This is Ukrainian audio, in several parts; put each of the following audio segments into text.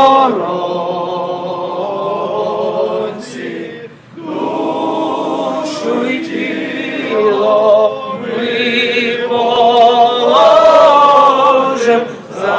Богородці, душу і тіло ми положим за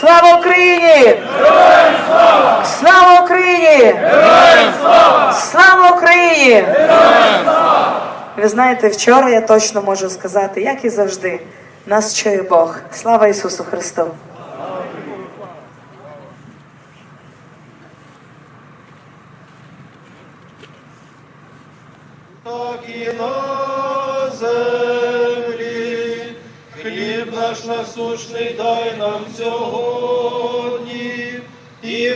Слава Україні! Слава Україні! Слава Україні! Ви знаєте, вчора я точно можу сказати, як і завжди, нас чує Бог. Слава Ісусу Христу! так і. Хліб наш насущний дай нам і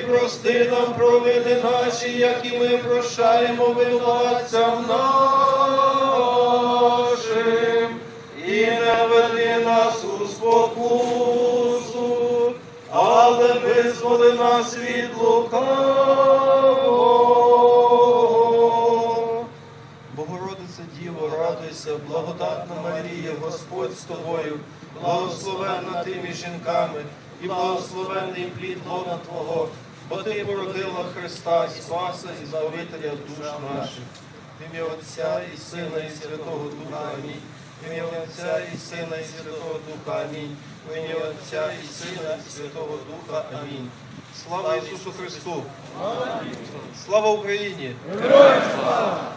прости нам провини наші, як і ми прощаємо винуватцям нашим, і не веди нас у спокусу, але визволи нас від лукавого. Богородице Діво, радуйся, благодатна Марія, Господь з тобою, благословенна ти між жінками, і благословенний плід лона Твого, бо ти породила Христа, Спаса і Збавителя душ наших. В ім'я Отця і Сина, і Святого Духа. Амінь. В ім'я Отця і Сина, і Святого Духа. Амінь. В ім'я Отця і Сина, і Святого Духа. Амінь. Слава Ісусу Христу! Слава Україні! Героям слава!